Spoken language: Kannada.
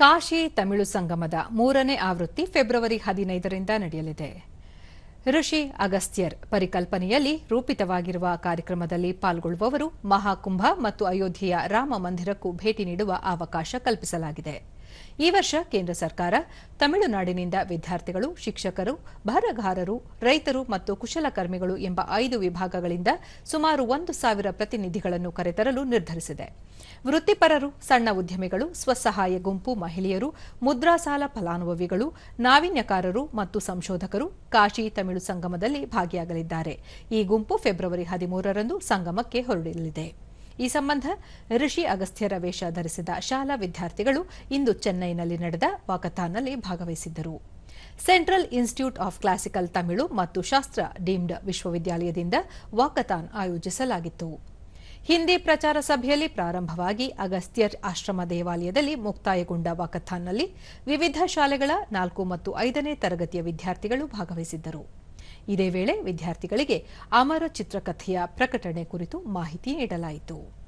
ಕಾಶಿ ತಮಿಳು ಸಂಗಮದ ಮೂರನೇ ಆವೃತ್ತಿ ಫೆಬ್ರವರಿ ಹದಿನೈದರಿಂದ ನಡೆಯಲಿದೆ. ಋಷಿ ಅಗಸ್ತ್ಯರ್ ಪರಿಕಲ್ಪನೆಯಲ್ಲಿ ರೂಪಿತವಾಗಿರುವ ಕಾರ್ಯಕ್ರಮದಲ್ಲಿ ಪಾಲ್ಗೊಳ್ಳುವವರು ಮಹಾಕುಂಭ ಮತ್ತು ಅಯೋಧ್ಯೆಯ ರಾಮ ಮಂದಿರಕ್ಕೂ ಭೇಟಿ ನೀಡುವ ಅವಕಾಶ ಕಲ್ಪಿಸಲಾಗಿದೆ. ಈ ವರ್ಷ ಕೇಂದ್ರ ಸರ್ಕಾರ ತಮಿಳುನಾಡಿನಿಂದ ವಿದ್ಯಾರ್ಥಿಗಳು, ಶಿಕ್ಷಕರು, ಬರಹಗಾರರು, ರೈತರು ಮತ್ತು ಕುಶಲಕರ್ಮಿಗಳು ಎಂಬ ಐದು ವಿಭಾಗಗಳಿಂದ ಸುಮಾರು ಒಂದು ಸಾವಿರ ಪ್ರತಿನಿಧಿಗಳನ್ನು ಕರೆತರಲು ನಿರ್ಧರಿಸಿದೆ. ವೃತ್ತಿಪರರು, ಸಣ್ಣ ಉದ್ಯಮಿಗಳು, ಸ್ವಸಹಾಯ ಗುಂಪು ಮಹಿಳೆಯರು, ಮುದ್ರಾ ಸಾಲ ಫಲಾನುಭವಿಗಳು, ನಾವೀನ್ಯಕಾರರು ಮತ್ತು ಸಂಶೋಧಕರು ಕಾಶಿ ತಮಿಳು ಸಂಗಮದಲ್ಲಿ ಭಾಗಿಯಾಗಲಿದ್ದಾರೆ. ಈ ಗುಂಪು ಫೆಬ್ರವರಿ ಹದಿಮೂರರಂದು ಸಂಗಮಕ್ಕೆ ಹೊರಡಲಿದೆ. ಈ ಸಂಬಂಧ ಋಷಿ ಅಗಸ್ತ್ಯರ ವೇಷ ಧರಿಸಿದ ಶಾಲಾ ವಿದ್ಯಾರ್ಥಿಗಳು ಇಂದು ಚೆನ್ನೈನಲ್ಲಿ ನಡೆದ ವಾಕಥಾನ್ನಲ್ಲಿ ಭಾಗವಹಿಸಿದ್ದರು. Central institute of classical Tamil ಮತ್ತು ಶಾಸ್ತ್ರ ಡೀಮ್ಡ್ ವಿಶ್ವವಿದ್ಯಾಲಯದಿಂದ ವಾಕಥಾನ್ ಆಯೋಜಿಸಲಾಗಿತ್ತು. ಹಿಂದಿ ಪ್ರಚಾರ ಸಭೆಯಲ್ಲಿ ಪ್ರಾರಂಭವಾಗಿ ಅಗಸ್ತ್ಯರ್ ಆಶ್ರಮ ದೇವಾಲಯದಲ್ಲಿ ಮುಕ್ತಾಯಗೊಂಡ ವಾಕಥಾನ್ನಲ್ಲಿ ವಿವಿಧ ಶಾಲೆಗಳ ನಾಲ್ಕು ಮತ್ತು ಐದನೇ ತರಗತಿಯ ವಿದ್ಯಾರ್ಥಿಗಳು ಭಾಗವಹಿಸಿದ್ದರು. ಇದೇ ವೇಳೆ ವಿದ್ಯಾರ್ಥಿಗಳಿಗೆ ಅಮರ ಚಿತ್ರಕಥೆಯ ಪ್ರಕಟಣೆ ಕುರಿತು ಮಾಹಿತಿ ನೀಡಲಾಯಿತು.